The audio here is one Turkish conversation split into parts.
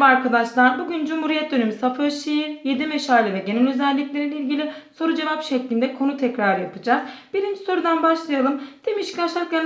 Merhaba arkadaşlar. Bugün Cumhuriyet dönemi saf öz şiir, 7 meşale ve genel özellikleriyle ilgili soru cevap şeklinde konu tekrar yapacağız. Birinci sorudan başlayalım. Demiş ki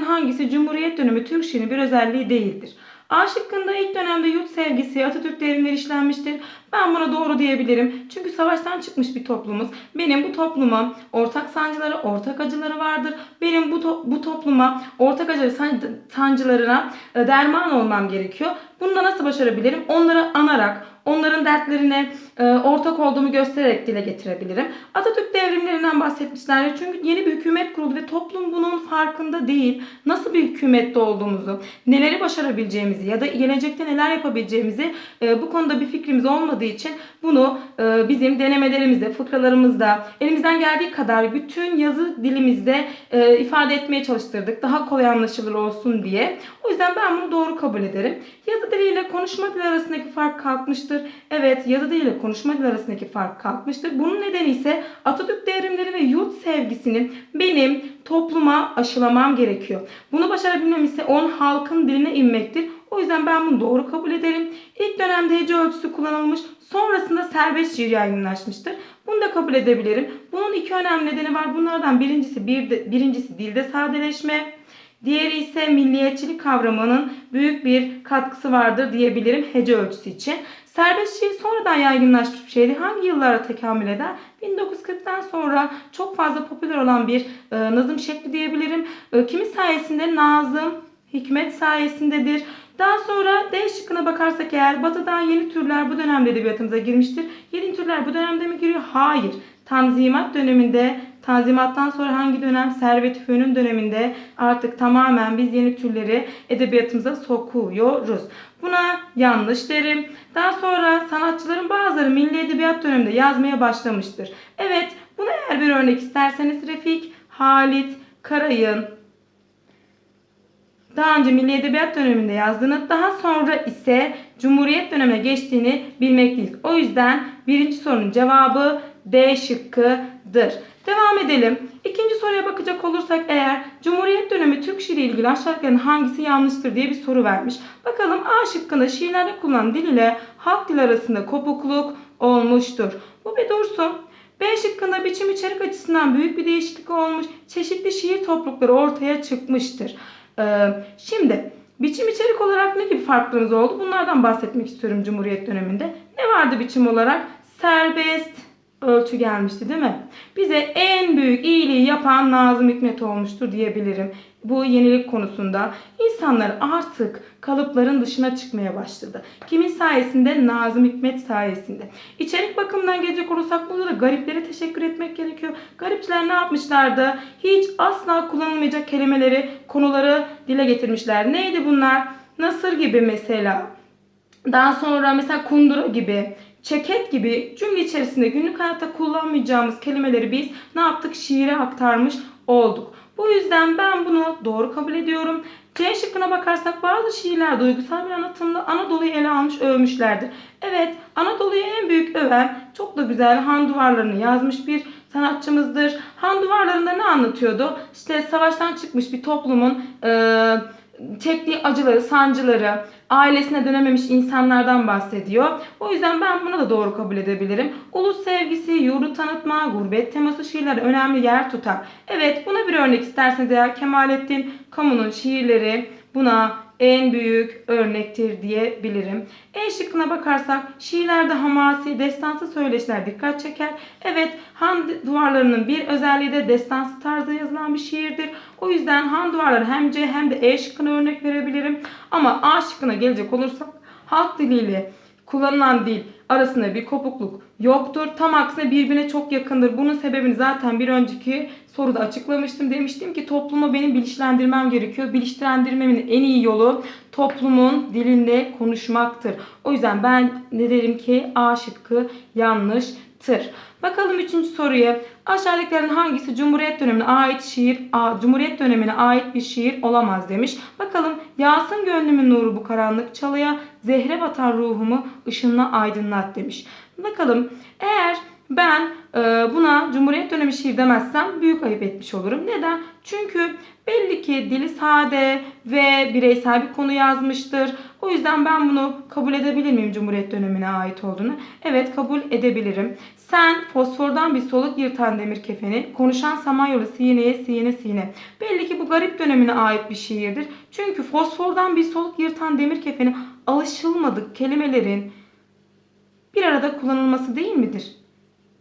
hangisi Cumhuriyet dönemi Türk şiirinin bir özelliği değildir? A şıkkında ilk dönemde yurt sevgisi, Atatürk devrimleri işlenmiştir. Ben buna doğru diyebilirim. Çünkü savaştan çıkmış bir toplumuz. Benim bu topluma ortak sancıları, ortak acıları vardır. Benim bu, to- bu topluma ortak acıları, san- sancılarına e, derman olmam gerekiyor. Bunu da nasıl başarabilirim? Onları anarak, onların dertlerine e, ortak olduğumu göstererek dile getirebilirim. Atatürk devrimlerinden bahsetmişlerdir. Çünkü yeni bir hükümet kuruldu ve toplum bunun farkında değil. Nasıl bir hükümette olduğumuzu, neleri başarabileceğimizi ya da gelecekte neler yapabileceğimizi e, bu konuda bir fikrimiz olmadığı için bunu e, bizim denemelerimizde, fıkralarımızda, elimizden geldiği kadar bütün yazı dilimizde e, ifade etmeye çalıştırdık. Daha kolay anlaşılır olsun diye. O yüzden ben bunu doğru kabul ederim. Yazı diliyle konuşma dili arasındaki fark kalkmıştır. Evet yazı diliyle konuşma arasındaki fark kalkmıştır. Bunun nedeni ise Atatürk devrimleri ve yurt sevgisini benim topluma aşılamam gerekiyor. Bunu başarabilmem ise onun halkın diline inmektir. O yüzden ben bunu doğru kabul ederim. İlk dönemde hece ölçüsü kullanılmış, sonrasında serbest şiir yaygınlaşmıştır. Bunu da kabul edebilirim. Bunun iki önemli nedeni var. Bunlardan birincisi bir birincisi dilde sadeleşme. Diğeri ise milliyetçilik kavramının büyük bir katkısı vardır diyebilirim hece ölçüsü için. Serbest şiir sonradan yaygınlaşmış bir şeydi. Hangi yıllara tekamül eder? 1940'tan sonra çok fazla popüler olan bir e, nazım şekli diyebilirim. E, kimi sayesinde Nazım, Hikmet sayesindedir. Daha sonra D şıkkına bakarsak eğer batıdan yeni türler bu dönemde edebiyatımıza girmiştir. Yeni türler bu dönemde mi giriyor? Hayır. Tanzimat döneminde Tanzimattan sonra hangi dönem? Servet-i Fünun döneminde artık tamamen biz yeni türleri edebiyatımıza sokuyoruz. Buna yanlış derim. Daha sonra sanatçıların bazıları milli edebiyat döneminde yazmaya başlamıştır. Evet, buna eğer bir örnek isterseniz Refik, Halit, Karayın, daha önce Milli Edebiyat döneminde yazdığını, daha sonra ise Cumhuriyet dönemine geçtiğini bilmekteyiz. O yüzden birinci sorunun cevabı D şıkkıdır. Devam edelim. İkinci soruya bakacak olursak eğer Cumhuriyet dönemi Türk şiiri ilgili aşağıdakilerin hangisi yanlıştır diye bir soru vermiş. Bakalım A şıkkında şiirlerde kullanılan dil ile halk dili arasında kopukluk olmuştur. Bu bir dursun. B şıkkında biçim içerik açısından büyük bir değişiklik olmuş. Çeşitli şiir toplulukları ortaya çıkmıştır. Ee, şimdi biçim içerik olarak ne gibi farklarımız oldu? Bunlardan bahsetmek istiyorum Cumhuriyet döneminde. Ne vardı biçim olarak? Serbest ölçü gelmişti değil mi? Bize en büyük iyiliği yapan Nazım Hikmet olmuştur diyebilirim. Bu yenilik konusunda insanlar artık kalıpların dışına çıkmaya başladı. Kimin sayesinde? Nazım Hikmet sayesinde. İçerik bakımından gelecek olursak burada da gariplere teşekkür etmek gerekiyor. Garipçiler ne yapmışlardı? Hiç asla kullanılmayacak kelimeleri, konuları dile getirmişler. Neydi bunlar? Nasır gibi mesela. Daha sonra mesela kundura gibi, çeket gibi cümle içerisinde günlük hayatta kullanmayacağımız kelimeleri biz ne yaptık? Şiire aktarmış olduk. Bu yüzden ben bunu doğru kabul ediyorum. C şıkkına bakarsak bazı şiirler duygusal bir anlatımda Anadolu'yu ele almış övmüşlerdir. Evet Anadolu'yu en büyük öven çok da güzel han duvarlarını yazmış bir sanatçımızdır. Han duvarlarında ne anlatıyordu? İşte savaştan çıkmış bir toplumun eee çektiği acıları, sancıları, ailesine dönememiş insanlardan bahsediyor. O yüzden ben bunu da doğru kabul edebilirim. Ulus sevgisi, yurdu tanıtma, gurbet teması şiirler önemli yer tutar. Evet buna bir örnek isterseniz eğer Kemalettin Kamu'nun şiirleri buna en büyük örnektir diyebilirim. E şıkkına bakarsak şiirlerde hamasi, destansı söyleşiler dikkat çeker. Evet Han duvarlarının bir özelliği de destansı tarzda yazılan bir şiirdir. O yüzden Han duvarları hem C hem de E şıkkına örnek verebilirim. Ama A şıkkına gelecek olursak halk diliyle kullanılan dil arasında bir kopukluk yoktur. Tam aksine birbirine çok yakındır. Bunun sebebini zaten bir önceki soruda açıklamıştım. Demiştim ki toplumu benim bilinçlendirmem gerekiyor. Bilinçlendirmemin en iyi yolu toplumun dilinde konuşmaktır. O yüzden ben ne derim ki A şıkkı yanlıştır. Bakalım üçüncü soruya. Aşağıdakilerin hangisi Cumhuriyet dönemine ait şiir, A, Cumhuriyet dönemine ait bir şiir olamaz demiş. Bakalım yağsın gönlümün nuru bu karanlık çalıya, zehre batan ruhumu ışınla aydınlat demiş. Bakalım eğer ben e, buna Cumhuriyet dönemi şiir demezsem büyük ayıp etmiş olurum. Neden? Çünkü belli ki dili sade ve bireysel bir konu yazmıştır. O yüzden ben bunu kabul edebilir miyim Cumhuriyet dönemine ait olduğunu? Evet kabul edebilirim. Sen fosfordan bir soluk yırtan demir kefeni, konuşan samanyolu sineye sine sine. Belli ki bu garip dönemine ait bir şiirdir. Çünkü fosfordan bir soluk yırtan demir kefeni alışılmadık kelimelerin bir arada kullanılması değil midir?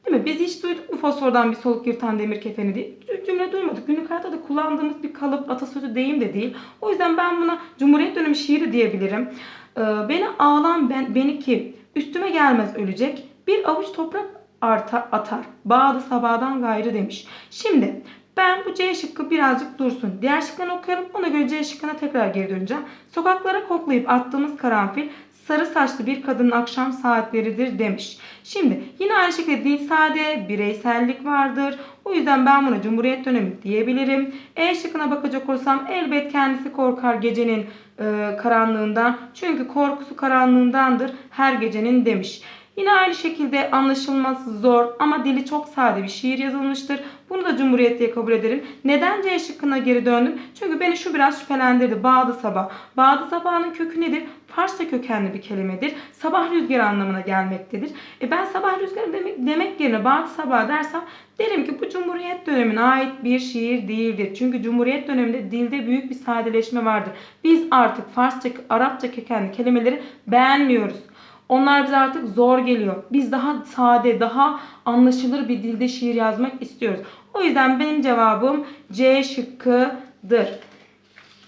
Değil mi? Biz hiç duyduk mu fosfordan bir soluk yırtan demir kefeni diye? Cümle duymadık. Günlük hayatta da kullandığımız bir kalıp, atasözü deyim de değil. O yüzden ben buna Cumhuriyet dönemi şiiri diyebilirim. Ee, beni ağlan ben, beni ki üstüme gelmez ölecek. Bir avuç toprak arta, atar. Bağdı sabahdan gayrı demiş. Şimdi ben bu C şıkkı birazcık dursun. Diğer şıklarını okuyalım. Ona göre C şıkkına tekrar geri döneceğim. Sokaklara koklayıp attığımız karanfil sarı saçlı bir kadının akşam saatleridir demiş. Şimdi yine aynı şekilde dil sade, bireysellik vardır. O yüzden ben buna Cumhuriyet dönemi diyebilirim. E şıkkına bakacak olursam elbet kendisi korkar gecenin e, karanlığından. Çünkü korkusu karanlığındandır her gecenin demiş. Yine aynı şekilde anlaşılması zor ama dili çok sade bir şiir yazılmıştır. Bunu da Cumhuriyet diye kabul ederim. Neden C şıkkına geri döndüm? Çünkü beni şu biraz şüphelendirdi. Bağdı sabah. Bağdı sabahın kökü nedir? Farsça kökenli bir kelimedir. Sabah rüzgarı anlamına gelmektedir. E ben sabah rüzgarı demek, demek yerine bağdı sabah dersem derim ki bu Cumhuriyet dönemine ait bir şiir değildir. Çünkü Cumhuriyet döneminde dilde büyük bir sadeleşme vardır. Biz artık Farsça, Arapça kökenli kelimeleri beğenmiyoruz. Onlar bize artık zor geliyor. Biz daha sade, daha anlaşılır bir dilde şiir yazmak istiyoruz. O yüzden benim cevabım C şıkkıdır.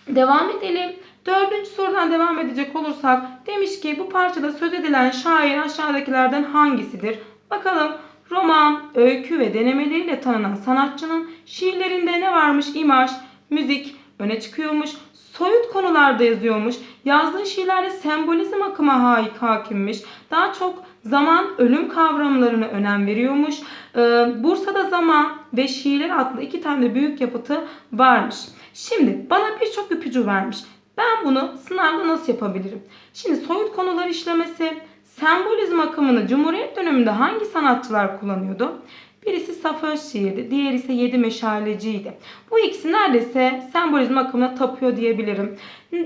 Devam edelim. Dördüncü sorudan devam edecek olursak demiş ki bu parçada söz edilen şair aşağıdakilerden hangisidir? Bakalım roman, öykü ve denemeleriyle tanınan sanatçının şiirlerinde ne varmış? İmaj, müzik öne çıkıyormuş. Soyut konularda yazıyormuş. Yazdığı şiirlerde sembolizm akıma hakimmiş. Daha çok zaman ölüm kavramlarına önem veriyormuş. Ee, Bursa'da Zaman ve Şiirler adlı iki tane büyük yapıtı varmış. Şimdi bana birçok ipucu vermiş. Ben bunu sınavda nasıl yapabilirim? Şimdi soyut konular işlemesi, sembolizm akımını Cumhuriyet döneminde hangi sanatçılar kullanıyordu? Birisi saföz diğeri ise yedi meşaleciydi. Bu ikisi neredeyse sembolizm akımına tapıyor diyebilirim.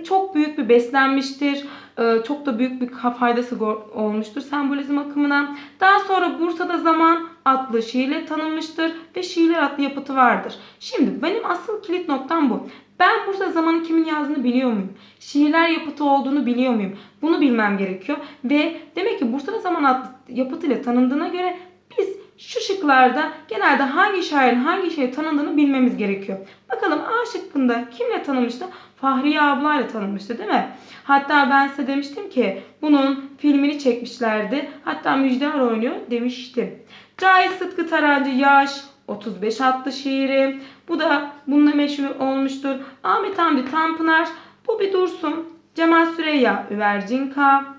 Çok büyük bir beslenmiştir, e, çok da büyük bir faydası olmuştur sembolizm akımına. Daha sonra Bursa'da Zaman adlı şiirle tanınmıştır ve Şiirler adlı yapıtı vardır. Şimdi benim asıl kilit noktam bu. Ben Bursa zamanı kimin yazdığını biliyor muyum? Şiirler yapıtı olduğunu biliyor muyum? Bunu bilmem gerekiyor. Ve demek ki Bursa'da zaman adlı yapıtıyla tanındığına göre biz şu şıklarda genelde hangi şairin hangi şeye tanındığını bilmemiz gerekiyor. Bakalım A şıkkında kimle tanınmıştı? Fahriye ablayla tanınmıştı değil mi? Hatta ben size demiştim ki bunun filmini çekmişlerdi. Hatta Müjder oynuyor demiştim. Cahit Sıtkı Tarancı Yaş 35 adlı şiiri. Bu da bununla meşhur olmuştur. Ahmet Hamdi Tanpınar. Bu bir dursun. Cemal Süreyya Üvercinka.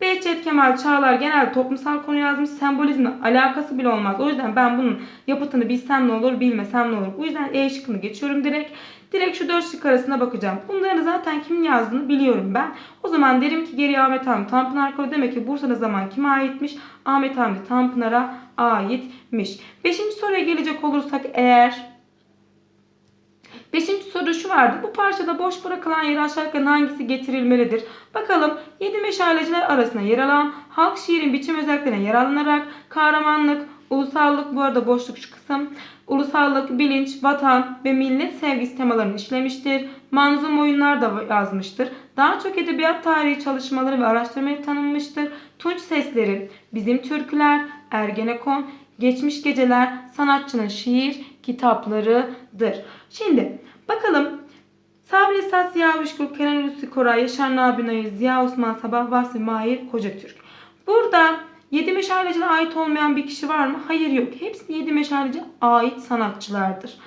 Behçet Kemal Çağlar genel toplumsal konu yazmış. Sembolizmle alakası bile olmaz. O yüzden ben bunun yapıtını bilsem ne olur bilmesem ne olur. Bu yüzden E şıkkını geçiyorum direkt. Direkt şu dört şık arasına bakacağım. Bunları zaten kimin yazdığını biliyorum ben. O zaman derim ki geriye Ahmet Hamdi Tanpınar koy. Demek ki Bursa'da zaman kime aitmiş? Ahmet Hamdi Tanpınar'a aitmiş. Beşinci soruya gelecek olursak eğer Beşinci soru şu vardı. Bu parçada boş bırakılan yer aşağıdakilerin hangisi getirilmelidir? Bakalım yedi meşaleciler arasında yer alan halk şiirin biçim özelliklerine yer alınarak kahramanlık, ulusallık bu arada boşluk şu kısım. Ulusallık, bilinç, vatan ve millet sevgisi temalarını işlemiştir. Manzum oyunlar da yazmıştır. Daha çok edebiyat tarihi çalışmaları ve araştırmaya tanınmıştır. Tunç sesleri, bizim türküler, Ergenekon, Geçmiş Geceler sanatçının şiir kitaplarıdır. Şimdi bakalım Sabri Esat, Ziya Uşkul, Kenan Hulusi Koray, Yaşar Nabi Nayır, Ziya Osman Sabah, Vasfi Mahir, Kocatürk. Burada Yedi Meşaleci'ne ait olmayan bir kişi var mı? Hayır yok. Hepsi Yedi Meşaleci ait sanatçılardır.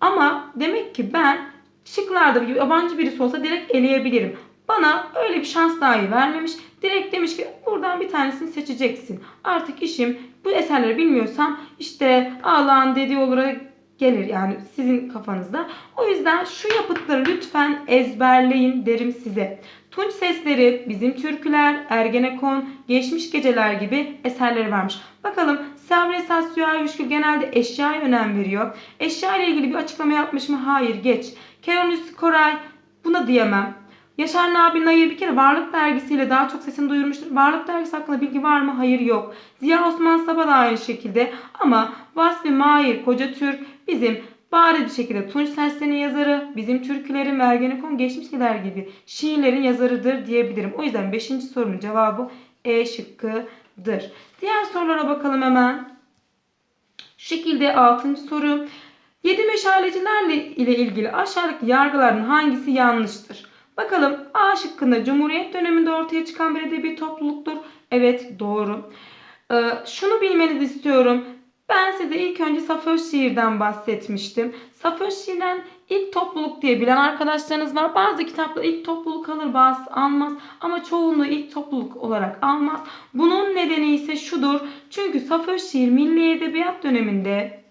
Ama demek ki ben şıklarda gibi yabancı birisi olsa direkt eleyebilirim. Bana öyle bir şans dahi vermemiş. Direkt demiş ki buradan bir tanesini seçeceksin. Artık işim bu eserleri bilmiyorsam işte Allah'ın dediği olarak gelir yani sizin kafanızda. O yüzden şu yapıtları lütfen ezberleyin derim size. Tunç sesleri, bizim türküler, Ergenekon, geçmiş geceler gibi eserleri varmış. Bakalım Sabri Esas Süha Yuşkul genelde eşyaya önem veriyor. Eşya ile ilgili bir açıklama yapmış mı? Hayır geç. Keronüs Koray buna diyemem. Yaşar Nabi Nayır bir kere Varlık Dergisi'yle daha çok sesini duyurmuştur. Varlık Dergisi hakkında bilgi var mı? Hayır yok. Ziya Osman Sabah da aynı şekilde. Ama Vasfi Mahir Koca Türk bizim bariz bir şekilde Tunç Seslerinin yazarı, bizim türkülerin ve Ergenekon geçmiş gider gibi şiirlerin yazarıdır diyebilirim. O yüzden 5. sorunun cevabı E şıkkıdır. Diğer sorulara bakalım hemen. Şu şekilde 6. soru. Yedi meşalecilerle ile ilgili aşağıdaki yargıların hangisi yanlıştır? Bakalım A şıkkında Cumhuriyet döneminde ortaya çıkan bir edebi topluluktur. Evet doğru. Ee, şunu bilmenizi istiyorum. Ben size ilk önce Saföz şiirden bahsetmiştim. Saföz şiirden ilk topluluk diye bilen arkadaşlarınız var. Bazı kitaplar ilk topluluk alır bazı almaz. Ama çoğunluğu ilk topluluk olarak almaz. Bunun nedeni ise şudur. Çünkü Saföz şiir milli edebiyat döneminde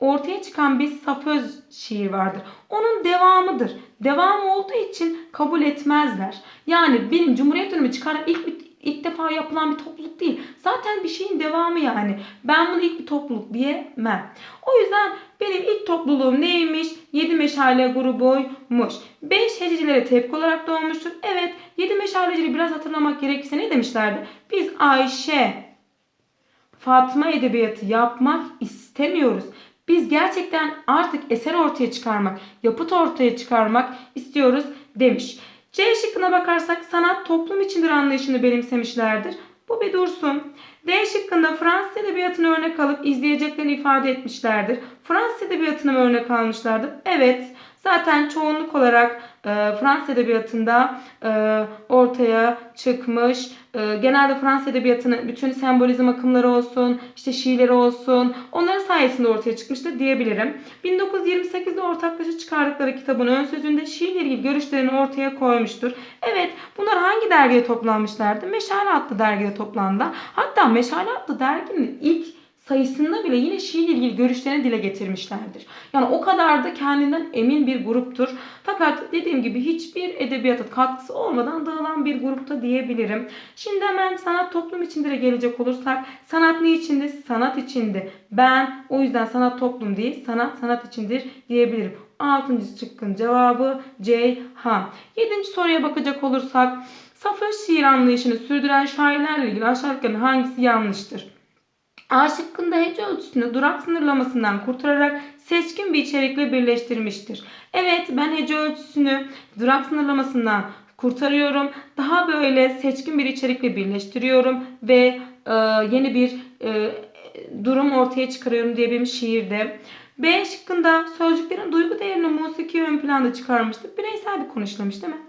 ortaya çıkan bir saföz şiir vardır. Onun devamıdır. Devam olduğu için kabul etmezler. Yani benim Cumhuriyet dönemi çıkaran ilk ilk defa yapılan bir topluluk değil. Zaten bir şeyin devamı yani. Ben bunu ilk bir topluluk diyemem. O yüzden benim ilk topluluğum neymiş? 7 meşale grubuymuş. 5 hececilere tepki olarak doğmuştur. Evet 7 meşaleciliği biraz hatırlamak gerekirse ne demişlerdi? Biz Ayşe, Fatma edebiyatı yapmak istemiyoruz. Biz gerçekten artık eser ortaya çıkarmak, yapıt ortaya çıkarmak istiyoruz demiş. C şıkkına bakarsak sanat toplum içindir anlayışını benimsemişlerdir. Bu bir dursun. D şıkkında Fransız edebiyatını örnek alıp izleyeceklerini ifade etmişlerdir. Fransız edebiyatını mı örnek almışlardır? Evet. Zaten çoğunluk olarak e, Fransız edebiyatında e, ortaya çıkmış. E, genelde Fransız edebiyatının bütün sembolizm akımları olsun, işte şiirleri olsun, onların sayesinde ortaya çıkmıştır diyebilirim. 1928'de ortaklaşa çıkardıkları kitabın ön sözünde şiirle ilgili görüşlerini ortaya koymuştur. Evet, bunlar hangi dergide toplanmışlardı? Meşale adlı dergide toplandı. Hatta Meşale adlı derginin ilk sayısında bile yine şiirle ilgili görüşlerini dile getirmişlerdir. Yani o kadar da kendinden emin bir gruptur. Fakat dediğim gibi hiçbir edebiyata katkısı olmadan dağılan bir grupta diyebilirim. Şimdi hemen sanat toplum içindire gelecek olursak sanat ne içindi? Sanat içindi. Ben o yüzden sanat toplum değil sanat sanat içindir diyebilirim. Altıncı çıkkın cevabı Ceyhan. Yedinci soruya bakacak olursak Saföz şiir anlayışını sürdüren şairlerle ilgili aşağıdakilerin hangisi yanlıştır? A şıkkında hece ölçüsünü durak sınırlamasından kurtararak seçkin bir içerikle birleştirmiştir. Evet ben hece ölçüsünü durak sınırlamasından kurtarıyorum. Daha böyle seçkin bir içerikle birleştiriyorum ve e, yeni bir e, durum ortaya çıkarıyorum diye bir şiirde. B şıkkında sözcüklerin duygu değerini musiki ön planda çıkarmıştık. Bireysel bir konuşlamış değil mi?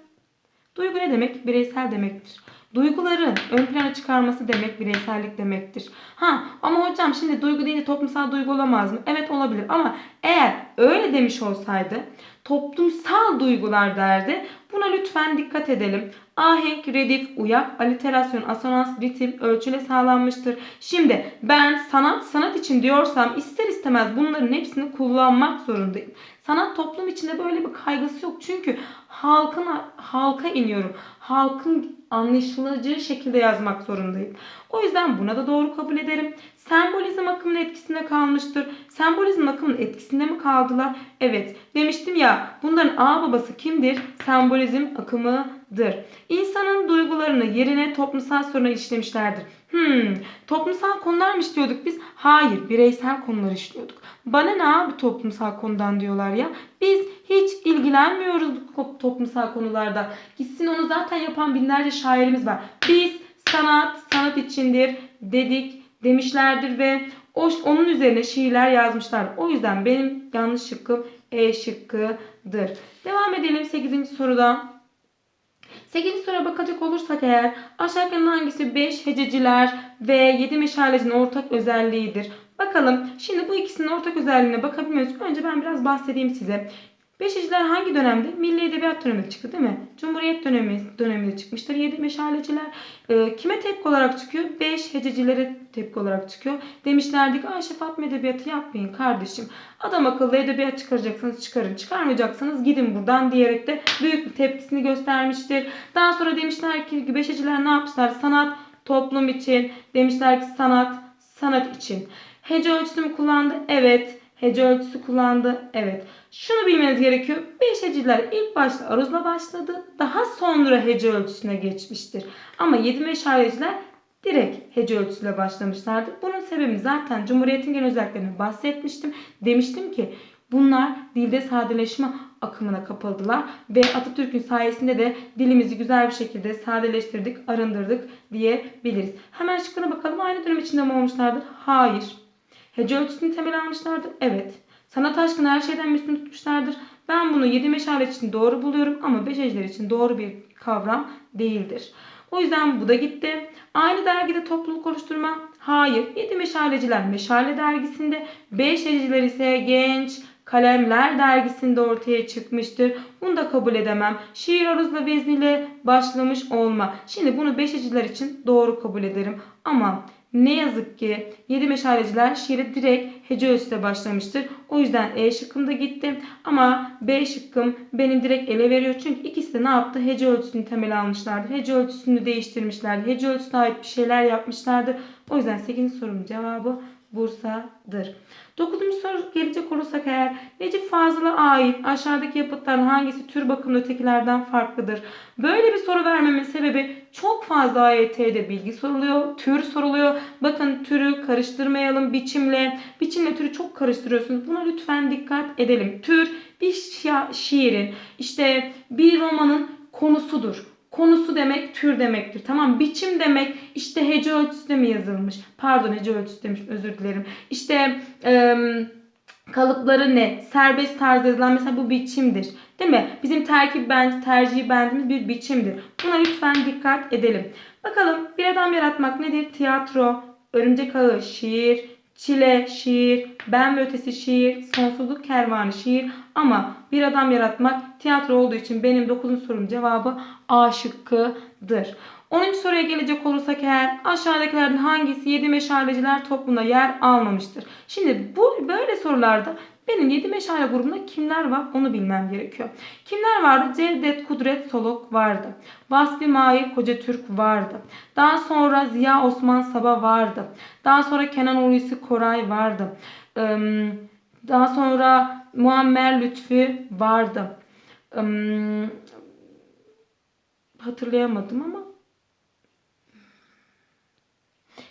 Duygu ne demek? Bireysel demektir. Duyguların ön plana çıkarması demek bireysellik demektir. Ha ama hocam şimdi duygu deyince toplumsal duygu olamaz mı? Evet olabilir ama eğer öyle demiş olsaydı toplumsal duygular derdi. Buna lütfen dikkat edelim. Ahenk, redif, uyak, aliterasyon, asonans, ritim ölçüle sağlanmıştır. Şimdi ben sanat sanat için diyorsam ister istemez bunların hepsini kullanmak zorundayım. Sanat toplum içinde böyle bir kaygısı yok. Çünkü halkın halka iniyorum. Halkın anlaşılacağı şekilde yazmak zorundayım. O yüzden buna da doğru kabul ederim. Sembolizm akımının etkisinde kalmıştır. Sembolizm akımının etkisinde mi kaldılar? Evet. Demiştim ya bunların ağ babası kimdir? Sembolizm akımıdır. İnsanın duygularını yerine toplumsal soruna işlemişlerdir. Hmm, toplumsal konular mı işliyorduk biz? Hayır, bireysel konular işliyorduk. Bana ne abi toplumsal konudan diyorlar ya. Biz hiç ilgilenmiyoruz bu toplumsal konularda. Gitsin onu zaten yapan binlerce şairimiz var. Biz sanat, sanat içindir dedik, demişlerdir ve o, onun üzerine şiirler yazmışlar. O yüzden benim yanlış şıkkım E şıkkıdır. Devam edelim 8. sorudan. 8. soruya bakacak olursak eğer aşağıdakilerin hangisi 5 hececiler ve 7 meşalecinin ortak özelliğidir? Bakalım şimdi bu ikisinin ortak özelliğine bakabilmemiz önce ben biraz bahsedeyim size. Beşiciler hangi dönemde? Milli Edebiyat döneminde çıktı değil mi? Cumhuriyet dönemi döneminde çıkmıştır. Yedi meşaleciler e, kime tepki olarak çıkıyor? Beş hececilere tepki olarak çıkıyor. Demişlerdi ki Ayşe Fatma Edebiyatı yapmayın kardeşim. Adam akıllı edebiyat çıkaracaksanız çıkarın. Çıkarmayacaksanız gidin buradan diyerek de büyük bir tepkisini göstermiştir. Daha sonra demişler ki beşeciler ne yapmışlar? Sanat toplum için. Demişler ki sanat sanat için. Hece ölçüsü mü kullandı? Evet. Hece ölçüsü kullandı. Evet. Şunu bilmeniz gerekiyor. Beşeciler ilk başta aruzla başladı. Daha sonra hece ölçüsüne geçmiştir. Ama yedi meşaleciler direkt hece ölçüsüyle başlamışlardı. Bunun sebebi zaten Cumhuriyet'in genel özelliklerini bahsetmiştim. Demiştim ki bunlar dilde sadeleşme akımına kapıldılar ve Atatürk'ün sayesinde de dilimizi güzel bir şekilde sadeleştirdik, arındırdık diyebiliriz. Hemen şıkkına bakalım. Aynı dönem içinde mi olmuşlardır? Hayır. Hece ölçüsünü temel almışlardır. Evet. Sanat aşkını her şeyden üstün tutmuşlardır. Ben bunu 7 meşale için doğru buluyorum ama beşeciler için doğru bir kavram değildir. O yüzden bu da gitti. Aynı dergide topluluk oluşturma? Hayır. 7 meşaleciler Meşale dergisinde, beşeciler ise Genç Kalemler dergisinde ortaya çıkmıştır. Bunu da kabul edemem. Şiir aruzla vezniyle başlamış olma. Şimdi bunu beşeciler için doğru kabul ederim. Ama ne yazık ki 7 meşaleciler şiiri direkt hece ölçüsüyle başlamıştır. O yüzden E şıkkım da gitti. Ama B şıkkım beni direkt ele veriyor. Çünkü ikisi de ne yaptı? Hece ölçüsünü temel almışlardı. Hece ölçüsünü değiştirmişlerdi. Hece ölçüsüne ait bir şeyler yapmışlardı. O yüzden 8. sorunun cevabı Bursa'dır. 9. soru gelecek olursak eğer Necip Fazıl'a ait aşağıdaki yapıtların hangisi tür bakımında ötekilerden farklıdır? Böyle bir soru vermemin sebebi çok fazla AYT'de bilgi soruluyor, tür soruluyor. Bakın türü karıştırmayalım biçimle. Biçimle türü çok karıştırıyorsunuz. Buna lütfen dikkat edelim. Tür bir şia- şiirin, işte bir romanın konusudur. Konusu demek tür demektir. Tamam biçim demek işte hece ölçüsüde mi yazılmış? Pardon hece ölçüsü demiş özür dilerim. İşte eee, kalıpları ne? Serbest tarzda yazılan mesela bu biçimdir. Değil mi? Bizim terkip bend, tercih bendimiz bir biçimdir. Buna lütfen dikkat edelim. Bakalım bir adam yaratmak nedir? Tiyatro, örümcek ağı, şiir, çile, şiir, ben ve ötesi şiir, sonsuzluk kervanı şiir ama bir adam yaratmak tiyatro olduğu için benim 9. sorum cevabı A şıkkıdır. 10. soruya gelecek olursak eğer aşağıdakilerden hangisi 7 meşaleciler toplumunda yer almamıştır? Şimdi bu böyle sorularda benim 7 meşale grubunda kimler var onu bilmem gerekiyor. Kimler vardı? Cevdet Kudret Solok vardı. Vasfi Mahir Koca Türk vardı. Daha sonra Ziya Osman Sabah vardı. Daha sonra Kenan Hulusi Koray vardı. Daha sonra Muammer Lütfi vardı. Hatırlayamadım ama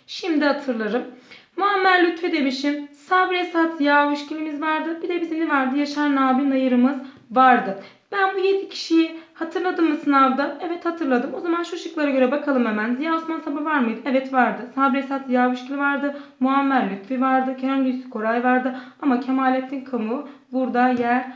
Şimdi hatırlarım. Muammer Lütfi demişim. Sabri Esat Yavuşgil'imiz vardı. Bir de bizim ne vardı? Yaşar Nabi Nayır'ımız vardı. Ben bu 7 kişiyi hatırladım mı sınavda? Evet hatırladım. O zaman şu şıklara göre bakalım hemen. Ziya Osman Sabah var mıydı? Evet vardı. Sabri Esat Yavuşgil vardı. Muammer Lütfi vardı. Kenan Hulusi Koray vardı. Ama Kemalettin Kamu burada yer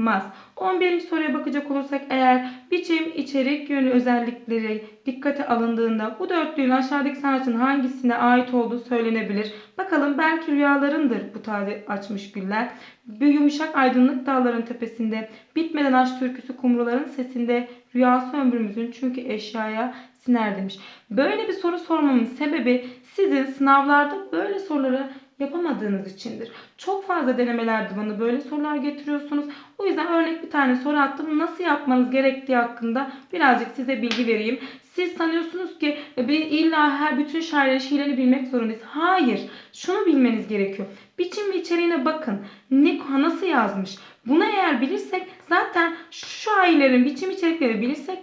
almaz. 11. soruya bakacak olursak eğer biçim, içerik, yönü özellikleri dikkate alındığında bu dörtlüğün aşağıdaki sanatçının hangisine ait olduğu söylenebilir. Bakalım belki rüyalarındır bu taze açmış güller. Bir yumuşak aydınlık dağların tepesinde, bitmeden aşk türküsü kumruların sesinde, rüyası ömrümüzün çünkü eşyaya siner demiş. Böyle bir soru sormamın sebebi sizin sınavlarda böyle soruları yapamadığınız içindir. Çok fazla denemelerde bana böyle sorular getiriyorsunuz. O yüzden örnek bir tane soru attım. Nasıl yapmanız gerektiği hakkında birazcık size bilgi vereyim. Siz sanıyorsunuz ki e, illa her bütün şairlerin şiirlerini bilmek zorundayız. Hayır. Şunu bilmeniz gerekiyor. Biçim ve içeriğine bakın. Ne nasıl yazmış? Bunu eğer bilirsek zaten şairlerin biçim içerikleri bilirsek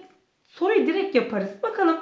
soruyu direkt yaparız. Bakalım.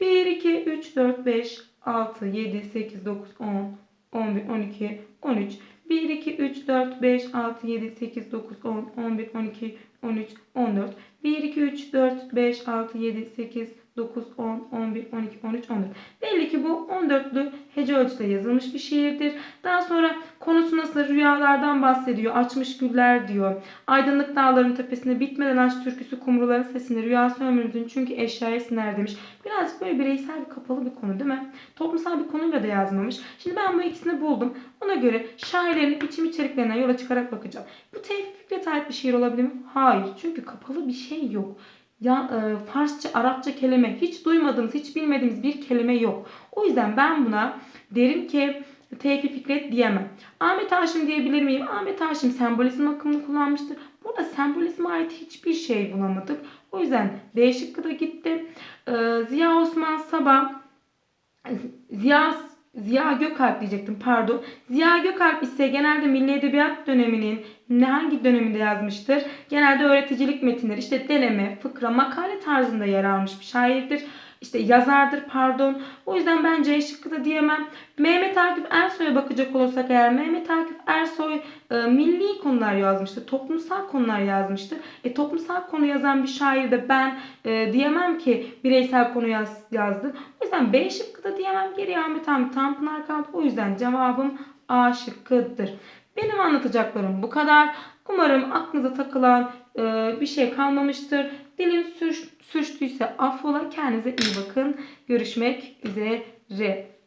1, 2, 3, 4, 5, 6, 7, 8, 9, 10, 11, 12, 13. 1, 2, 3, 4, 5, 6, 7, 8, 9, 10, 11, 12, 13, 14. 1, 2, 3, 4, 5, 6, 7, 8, 9, 10, 11, 12, 13, 14. Belli ki bu 14'lü hece ölçüsüyle yazılmış bir şiirdir. Daha sonra konusu nasıl? Rüyalardan bahsediyor. Açmış güller diyor. Aydınlık dağların tepesinde bitmeden aç türküsü kumruların sesini rüyası ömrümüzün çünkü eşyaya siner demiş. Birazcık böyle bireysel bir kapalı bir konu değil mi? Toplumsal bir konuyla da yazmamış. Şimdi ben bu ikisini buldum. Ona göre şairlerin biçim içeriklerinden yola çıkarak bakacağım. Bu Tevfik Fikret'e ait bir şiir olabilir mi? Hayır. Çünkü kapalı bir şey yok. Ya e, Farsça, Arapça kelime hiç duymadığımız, hiç bilmediğimiz bir kelime yok. O yüzden ben buna derim ki Tevfik Fikret diyemem. Ahmet Haşim diyebilir miyim? Ahmet Haşim sembolizm akımını kullanmıştır. Burada sembolizme ait hiçbir şey bulamadık. O yüzden D şıkkı da gitti. Ee, Ziya Osman Sabah Ziya Ziya Gökalp diyecektim pardon. Ziya Gökalp ise genelde Milli Edebiyat döneminin ne hangi döneminde yazmıştır? Genelde öğreticilik metinleri işte deneme, fıkra, makale tarzında yer almış bir şairdir. İşte yazardır pardon. O yüzden ben C şıkkı da diyemem. Mehmet Akif Ersoy'a bakacak olursak eğer Mehmet Akif Ersoy e, milli konular yazmıştır. Toplumsal konular yazmıştır. E, toplumsal konu yazan bir şair de ben e, diyemem ki bireysel konu yaz, yazdı. O yüzden B şıkkı da diyemem. Geriye Ahmet Hamit Tanpınar kaldı. O yüzden cevabım A şıkkıdır. Benim anlatacaklarım bu kadar. Umarım aklınıza takılan e, bir şey kalmamıştır. Dilim sürç, sürçtüyse affola. Kendinize iyi bakın. Görüşmek üzere.